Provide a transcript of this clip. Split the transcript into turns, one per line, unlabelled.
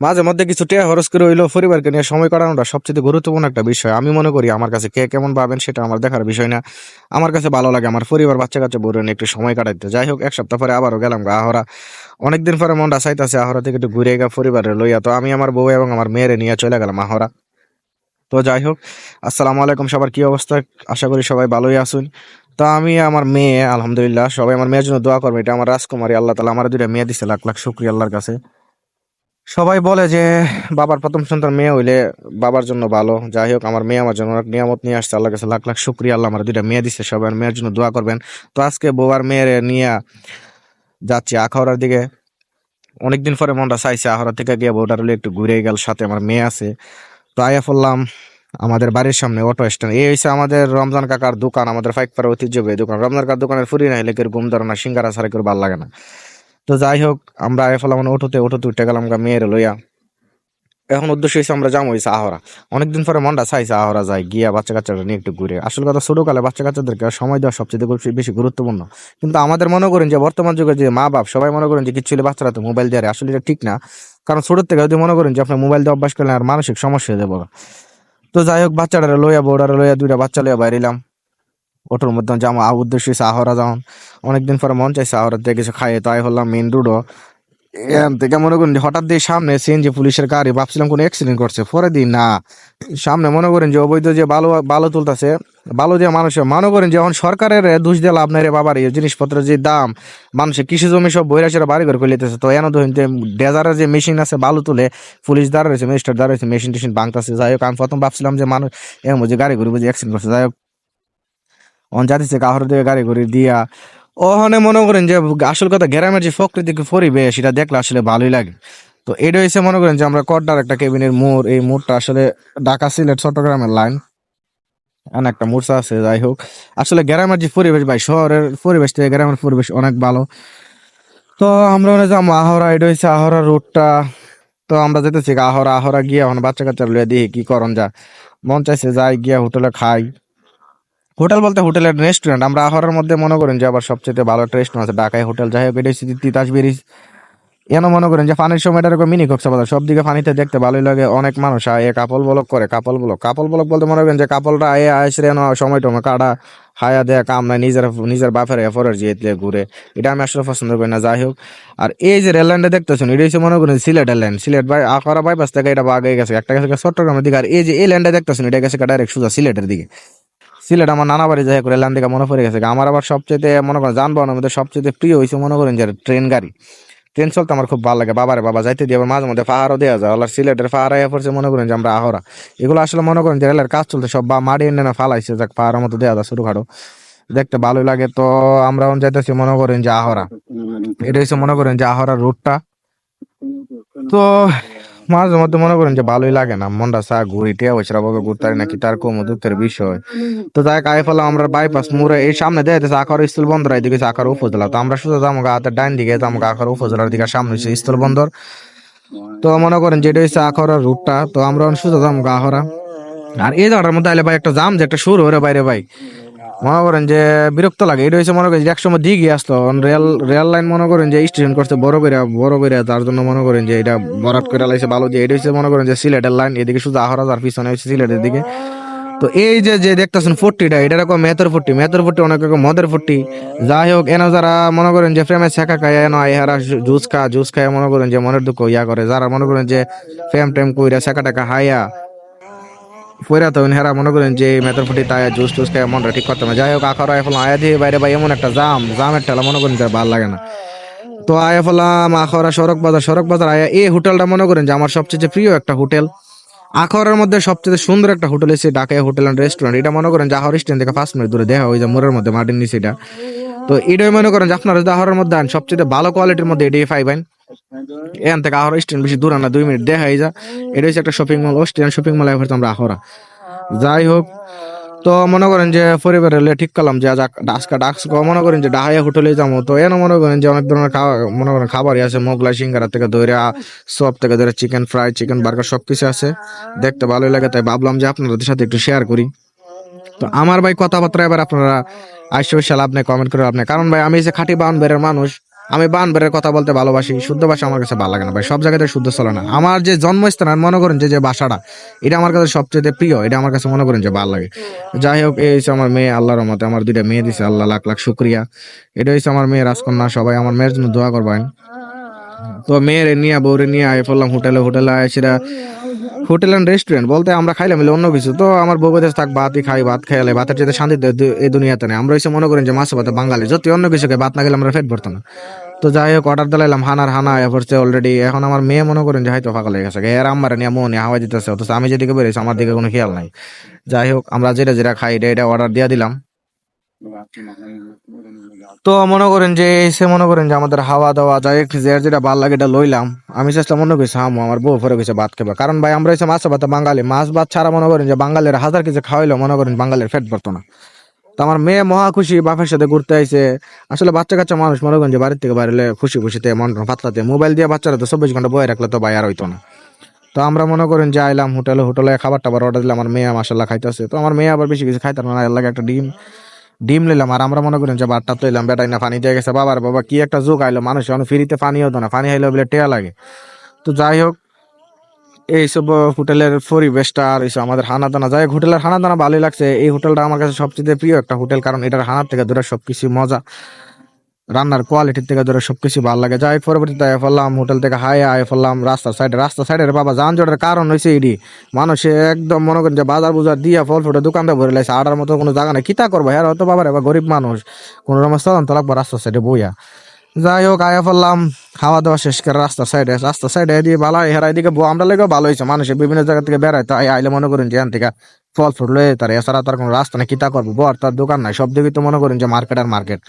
মাঝে মধ্যে কিছু টিয়া খরচ করে হইলেও পরিবারকে নিয়ে সময় কাটানোটা সবচেয়ে গুরুত্বপূর্ণ একটা বিষয়। আমি মনে করি আমার কাছে কে কেমন পাবেন সেটা আমার দেখার বিষয় না। আমার কাছে ভালো লাগে আমার পরিবার বাচ্চা কাচ্চা বউরে নিয়ে একটু সময় কাটাইতে। যাই হোক, এক সপ্তাহ পরে আবারও গেলাম গা আহরা। অনেকদিন পরে মনটা চাইতেছে আহরা থেকে একটু ঘুরে গা পরিবারে লইয়া। তো আমি আমার বউ এবং আমার মেয়েরে নিয়ে চলে গেলাম আহরা। তো যাই হোক, আসসালামু আলাইকুম, সবার কি অবস্থা? আশা করি সবাই ভালোই আছেন। তো আমি আমার মেয়ে, আলহামদুলিল্লাহ, সবাই আমার মেয়ের জন্য দোয়া করবে। এটা আমার রাজকুমারী, আল্লাহ তালা আমার দুইটা মেয়ে দিছে, লাখ লাখ শুক্রিয়া আল্লাহর কাছে। সবাই বলে যে, বাবার প্রথম সন্তান মেয়ে হইলে বাবার জন্য ভালো। যাই হোক, আমার মেয়ে আমার জন্য অনেক নিয়ামত নিয়ে আসছে। আল্লাহর কাছে লাখ লাখ শুক্রিয়া। আল্লাহ আমার দুইটা মেয়ে দিচ্ছে সবাই মেয়ের জন্য দোয়া করবেন। তো আজকে বউ আর মেয়ের নিয়ে যাচ্ছি আখাউড়ার দিকে। অনেকদিন পরে মনটা চাইছে আহরা থেকে গিয়ে বউটার একটু ঘুরে গেল, সাথে আমার মেয়ে আছে। তো আয়া পড়লাম আমাদের বাড়ির সামনে অটো স্ট্যান্ড এই হচ্ছে আমাদের রমজান কাকার দোকান, আমাদের ফাইকপাড়া ঐতিহ্যবাহী দোকান। রমজান কাকার দোকানের ফুরি না হলে কেউ ঘুম ধরে না, সিঙ্গারা ছাড়া কেউ ভালো লাগে না। তো যাই হোক, আমরা আয়া পড়লাম অটোতে অটোতে উঠে গেলাম গা মেয়ের লইয়া। এখন উদ্দেশ্য হয়েছে আমরা যাব হয়েছে আহরা। অনেকদিন পরে মনটা চাইছে আহরা যায় গিয়া বাচ্চা কাচ্চাটা নিয়ে একটু ঘুরে। আসল কথা ছোটকালে বাচ্চা কাচ্চাদেরকে সময় দেওয়া সবচেয়ে বেশি- গুরুত্বপূর্ণ। কিন্তু আমাদের মনে করেন যে বর্তমান যুগে যে মা বাপ, সবাই মনে করেন যে কিছু হলে বাচ্চারা তো মোবাইল দেয় আসলে এটা ঠিক না। কারণ ছোটোর থেকে যদি মনে করেন যে আপনি মোবাইল দিয়ে অভ্যাস করলেন, আর মানসিক সমস্যা হয়ে যাব। তো যাই হোক বাচ্চাটা লইয়া বউডারে লইয়া, দুইটা বাচ্চা লইয়া বাইরিলাম অটোর মধ্যে আ উদ্দেশ্য আহরা যাওন অনেকদিন পরে মন চাইছে সাহরা দিয়ে কিছু খাইয়ে, তাই হলাম মেন রোডও এখান থেকে মনে করেন যে হঠাৎ দিয়ে সামনে সিএনজি পুলিশের গাড়ি, ভাবছিলাম কোনো অ্যাক্সিডেন্ট করছে। পরে দিন না। সামনে মনে করেন যে অবৈধ যে বালু বালু তুলতেছে, বালু দিয়ে মানুষের মনে করেন যে এখন সরকারের দোষ দিয়ে লাভ নাই রে বাবার, এই জিনিসপত্রের যে দাম মানুষের কৃষি জমি সব বৈরাসেরা বাড়ি ঘর করে লিতেছে তো এন ধরুন যে ডেজারের যে মেশিন আছে, বালু তুলে পুলিশ দাঁড়াইছে ম্যাজিস্ট্রেট দাঁড়াইছে মেশিন টেশিন ভাঙতেছে। যাই হোক, আমি প্রথম ভাবছিলাম যে মানুষ এর মধ্যে গাড়ি ঘুরি বুঝে অ্যাক্সিডেন্ট করছে। যাই হোক অন যাতেছে কাহর দিকে গাড়ি ঘুরি দিয়া। ওখানে মনে করেন যে আসল কথা গ্রামের যে প্রকৃতিক পরিবেশ সেটা দেখলে আসলে ভালোই লাগে। তো এটা হচ্ছে মনে করেন যে আমরা কড্ডার একটা কেবিনের মোড়, এই মোড়টা আসলে ঢাকা সিলেট, চট্টগ্রামের লাইন। এমন একটা মূর্ছা আছে, যাই হোক। আসলে গ্রামের যে পরিবেশ ভাই, শহরের পরিবেশ থেকে গ্রামের পরিবেশ অনেক ভালো। তো আমরা ওখানে যাব আহরা, এটা হচ্ছে আহরা রোডটা তো আমরা যেতেছি আহরা আহরা গিয়ে এখন বাচ্চা কাচ্চা লইয়া দিয়ে কি করন যা মন চাইছে যাই গিয়া হোটেলে খাই। হোটেল বলতে হোটেল হোটেলের রেস্টুরেন্ট আমরা আহরার মধ্যে মনে করেন যে আবার সবচেয়ে ভালো একটা রেস্টুরেন্ট আছে, ঢাকায় হোটেল। যাই হোক এটা হচ্ছে তিতাস ব্রিজ এন মনে করেন যে পানির সময় এরকম মিনি কক্সবাজার। সব দিকে পানিতে দেখতে ভালোই লাগে, অনেক মানুষ। আয় কাপল ব্লক করে কাপল ব্লক কাপল ব্লক বলতে মনে করেন যে কাপলরা আয় আসরে সময় টমে কাটা, হায়া দেয়া কাম নাই, নিজের নিজের বাপের এফরের জিয়ে ঘুরে। এটা আমি আসলে পছন্দ করি না, যাই হোক। আর এই যে রেলল্যান্ডে দেখতেছেন, এটা হচ্ছে মনে করেন সিলেট ল্যান্ড সিলেট বাই আখারা বাইপাস থেকে এটা বাগে গেছে একটা গেছে চট্টগ্রামের দিকে। আর এই যে এই ল্যান্ডে দেখতেছেন, এটা গেছে ডাইরেক্ট সোজা সিলেটের দিকে। সিলেট আমার নানা বাড়ি যাই করে ল্যান্ড থেকে মনে পড়ে গেছে আমার আবার সবচেয়ে মনে করেন যানবাহনের মধ্যে সবচেয়ে প্রিয় হয়েছে মনে করেন যে ট্রেন গাড়ি। ট্রেন চলতে আমার খুব ভালো লাগে। বাবারে বাবা, যাইতে দিয়ে মাঝে মধ্যে পাহাড়ও দেওয়া যায়। আল্লাহ সিলেটের পাহাড় আয়া পড়ছে মনে করেন যে আমরা আহরা। এগুলো আসলে মনে করেন যে রেলের কাজ চলতে সব বা মাটি এনে না ফালাইছে। যাক, পাহাড়ের মতো দেওয়া যায় ছোটখাটো। দেখতে ভালোই লাগে। তো আমরা যাইতেছি মনে করেন যে আহরা। এটা হচ্ছে মনে করেন যে আহরার রুটটা তো মাঝে মধ্যে মনে করেন যে ভালোই লাগে না, মনটা চা ঘুরি, টিয়া বসে ভাবে ঘুরতে নাকি তার কম দুঃখের বিষয়। তো যাই আই ফেলাম আমরা বাইপাস মুড়ে এই সামনে দেয় আকার স্থল বন্দর এদিকে হচ্ছে আকার উপজেলা। তো আমরা শুধু যাব হাতের ডাইন দিকে যাব আকার উপজেলার দিকে, সামনে হচ্ছে স্থল বন্দর। তো মনে করেন যেটা হচ্ছে আখড়ার রুটটা তো আমরা শুধু যাব আহরা আর এই জায়গাটার মধ্যে আইলে ভাই একটা জাম যে একটা সুর হরে বাইরে, ভাই। মনে করেন যে বিরক্ত লাগে। এটা হচ্ছে মনে করেন যে একসময় দিঘি আসতো রেল রেল লাইন মনে করেন যে স্টেশন করছে বড় করে বড় করে, তার জন্য মনে করেন যে এটা বরাট করে লাইছে ভালো দিয়ে। এটা হচ্ছে মনে করেন যে সিলেটের লাইন, এদিকে শুধু আহরা আর পিছনে হচ্ছে সিলেটের দিকে। তো এই যে যে দেখতেছেন ফুট্টিটা এটা রকম মেথর ফুট্টি মেথর ফুট্টি অনেক রকম, মদের ফুট্টি যাই হোক, এনে যারা মনে করেন যে প্রেমের শেখা খায়, এনো এহারা জুস খা, জুস খায় মনে করেন যে মনের দুঃখ ইয়া করে। যারা মনে করেন যে প্রেম টেম কইরা শেখা টাকা হাইয়া পয়রা তো হেরা মনে করেন যে মেথর ফুটি তাই জুস টুস খায় মনটা ঠিক করতে না। যাই হোক, আখার আইফল আয়া দিয়ে বাইরে ভাই, এমন একটা জাম, জামের ঠেলা মনে করেন যে ভালো লাগে না। তো আয়া ফেলাম, আখরা সড়ক বাজার সড়ক বাজার, আয়া এই হোটেলটা মনে করেন যে আমার সবচেয়ে প্রিয় একটা হোটেল। আখড়ার মধ্যে সবচেয়ে সুন্দর একটা হোটেল এসে ঢাকায় হোটেল অ্যান্ড রেস্টুরেন্ট। এটা মনে করেন জাহর স্ট্যান্ড থেকে পাঁচ মিনিট দূরে দেখা ওই যে মোড়ের মধ্যে, মাটির নিচে এটা। তো এটাই মনে করেন যে আপনারা জাহরের মধ্যে আন সবচেয়ে ভালো কোয়ালিটির মধ্যে এটাই পাইবেন। এখান থেকে আহরা স্ট্যান্ড বেশি দূর না, দুই মিনিট দেখা যা। এটা হচ্ছে একটা শপিং মল ওস্টিয়ান শপিং মল এবার আমরা আহরা। যাই হোক, তো মনে করেন যে পরিবারের হলে ঠিক করলাম যে আজ ডাক্সকা ডাক্স মনে করেন যে ডাহাইয়া হোটেলে যাব, তো এনে মনে করেন যে অনেক ধরনের মনে করেন খাবারই আছে, মোগলাই, সিঙ্গারা থেকে ধরে সব থেকে ধরে চিকেন ফ্রাই চিকেন বার্গার সব কিছু আছে। দেখতে ভালোই লাগে, তাই ভাবলাম যে আপনাদের সাথে একটু শেয়ার করি। তো আমার ভাই কথাবার্তা এবার আপনারা বসে লাভ নেই কমেন্ট করে নেই। কারণ ভাই, আমি যে খাঁটি বাউন বেড়ের মানুষ আমি বানবারের কথা বলতে ভালোবাসি, শুদ্ধ ভাষা আমার কাছে ভালো লাগে না ভাই, সব জায়গাতে শুদ্ধ চলে না। আমার যে জন্মস্থান, আর মনে করেন যে যে ভাষাটা এটা আমার কাছে সবচেয়ে প্রিয়, এটা আমার কাছে মনে করেন যে ভালো লাগে। যাই হোক, এই হচ্ছে আমার মেয়ে, আল্লাহর রহমতে আমার দুইটা মেয়ে দিছে, আল্লাহ লাখ লাখ শুক্রিয়া। এটা হচ্ছে আমার মেয়ে রাজকন্যা, সবাই আমার মেয়ের জন্য দোয়া করবেন। তো মেয়ের নিয়ে, বউরে নিয়ে আয় পড়লাম হোটেলে হোটেলে আয় সেটা হোটেল অ্যান্ড রেস্টুরেন্ট বলতে আমরা খাইলাম মিলে অন্য কিছু। তো আমার বউ বেঁধে থাক, ভাতই খাই, ভাত খাইলে ভাতের চেয়ে শান্তি এই দুনিয়াতে নেই। আমরা এসে মনে করেন যে মাছ ভাতে বাঙালি, যদি অন্য কিছু খাই ভাত না গেলে আমরা ফেট ভরতো না। তো যাই হোক অর্ডার দিলাম হানার হানা এ পড়ছে অলরেডি এখন আমার মেয়ে মনে করেন যে হয়তো ফাঁকা লেগে গেছে। এর আমার নিয়ে মনে হাওয়া দিতেছে। অথচ আমি যেদিকে বেরিয়েছি আমার দিকে কোনো খেয়াল নাই। যাই হোক আমরা যেটা যেটা খাই এটা এটা অর্ডার দিয়ে দিলাম। তো মনে করেন যে এসে মনে করেন যে আমাদের হাওয়া দাওয়া যাই হোক, যে যেটা ভালো লাগে এটা লইলাম। আমি চেষ্টা মনে করছি হামো আমার বউ ফেরে গেছে ভাত খাবে কারণ ভাই আমরা এসে মাছ ভাত বাঙালি। মাছ ভাত ছাড়া মনে করেন যে বাঙালির হাজার কিছু খাওয়াইলো মনে করেন বাঙালির ফেট পড়তো না। তো আমার মেয়ে মহা খুশি, বাপের সাথে ঘুরতে আইছে। আসলে বাচ্চা কাচ্চা মানুষ মনে করেন যে বাড়ির থেকে বাইরে খুশি খুশিতে, মন পাতলাতে মোবাইল দিয়ে বাচ্চারা তো চব্বিশ ঘণ্টা বয়ে রাখলে তো ভাই আর হইতো না। তো আমরা মনে করেন যে আইলাম হোটেলে হোটেলে খাবার টাবার অর্ডার দিলাম আমার মেয়ে মাসাল্লাহ খাইতেছে। তো আমার মেয়ে আবার বেশি কিছু খাইতাম না লাগে একটা ডিম ডিম নিলাম আর আমরা মনে করেন যে বারটা তো এলাম বেটাই না, পানি দিয়ে গেছে। বাবার, বাবা, কি একটা যোগ আইলো, মানুষ এখন ফ্রিতে পানি হতো না, পানি আইলো বলে টেয়া লাগে। তো যাই হোক এইসব হোটেলের পরিবেশটা আর এইসব আমাদের হানা দানা যাই হোটেলের হানা দানা ভালোই লাগছে। এই হোটেলটা আমার কাছে সবচেয়ে প্রিয় একটা হোটেল, কারণ এটার হানার থেকে দূরে সবকিছু মজা। রান্নার কোয়ালিটির থেকে ধরে সবকিছু ভালো লাগে। যাই পরবর্তীতে আয় ফেললাম হোটেল থেকে হাই, আয় ফেললাম রাস্তার সাইডে রাস্তার সাইডে বাবা, যানজটের কারণ হয়েছে এটি মানুষে একদম মনে করেন যে বাজার বুজার দিয়া ফল ফুটে দোকানটা ভরে লাগছে আড়ার মতো কোনো জায়গা নেই। কিতা করব? হ্যাঁ হয়তো বাবার এবার গরিব মানুষ। কোনো রকম চলন তো লাগবো রাস্তার সাইডে বইয়া। যাই হোক আয়া ফেললাম। খাওয়া দাওয়া শেষ করে রাস্তার সাইডে রাস্তার সাইডে দিয়ে ভালো হেরা এদিকে ব- আমরা লেগেও ভালো হয়েছে। মানুষের বিভিন্ন জায়গা থেকে বেড়ায়, তাই আইলে মনে করেন যে থেকে ফল ফুট লয়ে তার, এছাড়া তার কোনো রাস্তা নেই কিতা করব? বর, তার দোকান নাই। সব দিকে তো মনে করেন যে মার্কেট আর মার্কেট